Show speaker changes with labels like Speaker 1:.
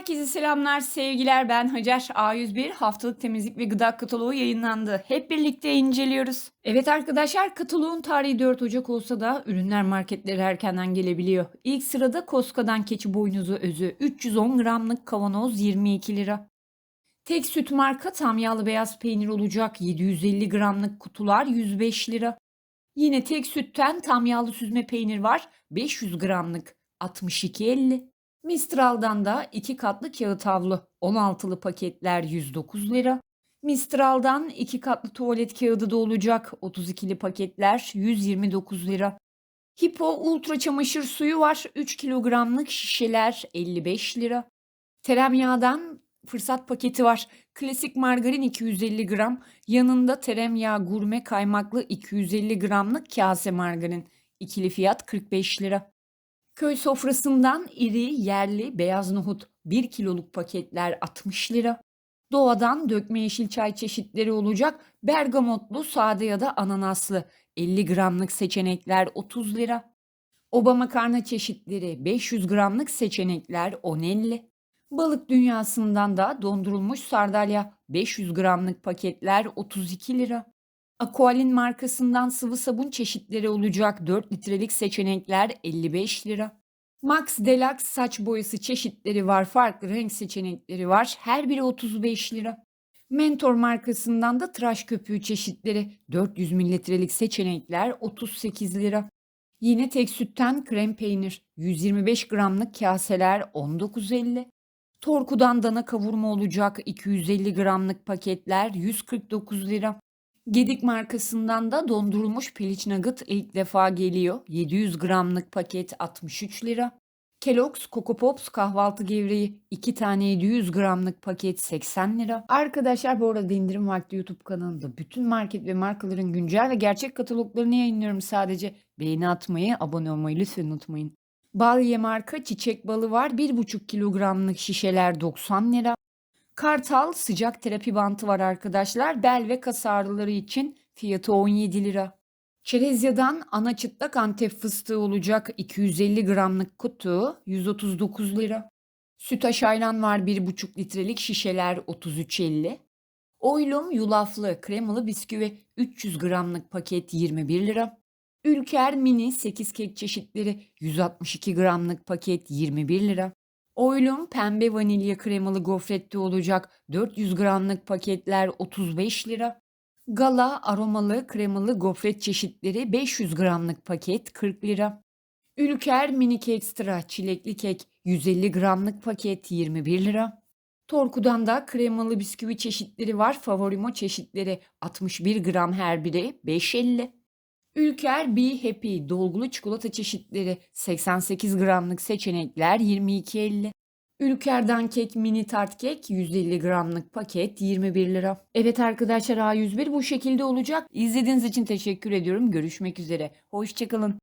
Speaker 1: Herkese selamlar, sevgiler. Ben Hacer. A101 haftalık temizlik ve gıda kataloğu yayınlandı. Hep birlikte inceliyoruz. Evet arkadaşlar, kataloğun tarihi 4 Ocak olsa da ürünler marketlere erkenden gelebiliyor. İlk sırada Koska'dan keçi boynuzu özü 310 gramlık kavanoz 22 lira. Tek süt marka tam yağlı beyaz peynir olacak 750 gramlık kutular 105 lira. Yine tek sütten tam yağlı süzme peynir var 500 gramlık 62.50. Mistral'dan da iki katlı kağıt havlu 16'lı paketler 109 lira. Mistral'dan iki katlı tuvalet kağıdı da olacak 32'li paketler 129 lira. Hippo ultra çamaşır suyu var 3 kilogramlık şişeler 55 lira. Teremyağdan fırsat paketi var. Klasik margarin 250 gram. Yanında teremyağı gurme kaymaklı 250 gramlık kase margarin. İkili fiyat 45 lira. Köy sofrasından iri yerli beyaz nohut 1 kiloluk paketler 60 lira. Doğadan dökme yeşil çay çeşitleri olacak. Bergamotlu, sade ya da ananaslı 50 gramlık seçenekler 30 lira. Oba makarna çeşitleri 500 gramlık seçenekler 10.50. Balık dünyasından da dondurulmuş sardalya 500 gramlık paketler 32 lira. Aqualin markasından sıvı sabun çeşitleri olacak 4 litrelik seçenekler 55 lira. Max Deluxe saç boyası çeşitleri var, farklı renk seçenekleri var. Her biri 35 lira. Mentor markasından da tıraş köpüğü çeşitleri 400 mililitrelik seçenekler 38 lira. Yine tek sütten krem peynir 125 gramlık kaseler 19.50. Torkudan dana kavurma olacak 250 gramlık paketler 149 lira. Gedik markasından da dondurulmuş piliç nugget ilk defa geliyor. 700 gramlık paket 63 lira. Kellogg's Coco Pops kahvaltı gevreği 2 tane 700 gramlık paket 80 lira. Arkadaşlar bu arada indirim vakti YouTube kanalında bütün market ve markaların güncel ve gerçek kataloglarını yayınlıyorum sadece. Beğeni atmayı, abone olmayı lütfen unutmayın. Balye marka çiçek balı var. 1,5 kilogramlık şişeler 90 lira. Kartal sıcak terapi bantı var arkadaşlar. Bel ve kas ağrıları için fiyatı 17 lira. Çerezya'dan ana çıtlak antep fıstığı olacak 250 gramlık kutu 139 lira. Sütaş ayran var 1,5 litrelik şişeler 33.50. Oylum yulaflı kremalı bisküvi 300 gramlık paket 21 lira. Ülker mini 8 kek çeşitleri 162 gramlık paket 21 lira. Oylum pembe vanilya kremalı gofrette olacak 400 gramlık paketler 35 lira. Gala aromalı kremalı gofret çeşitleri 500 gramlık paket 40 lira. Ülker minik ekstra çilekli kek 150 gramlık paket 21 lira. Torkudan da kremalı bisküvi çeşitleri var. Favorimo çeşitleri 61 gram her biri 5.50. Ülker Be Happy dolgulu çikolata çeşitleri 88 gramlık seçenekler 22.50. Ülker'den kek mini tart kek 150 gramlık paket 21 lira. Evet arkadaşlar A101 bu şekilde olacak. İzlediğiniz için teşekkür ediyorum. Görüşmek üzere. Hoşçakalın.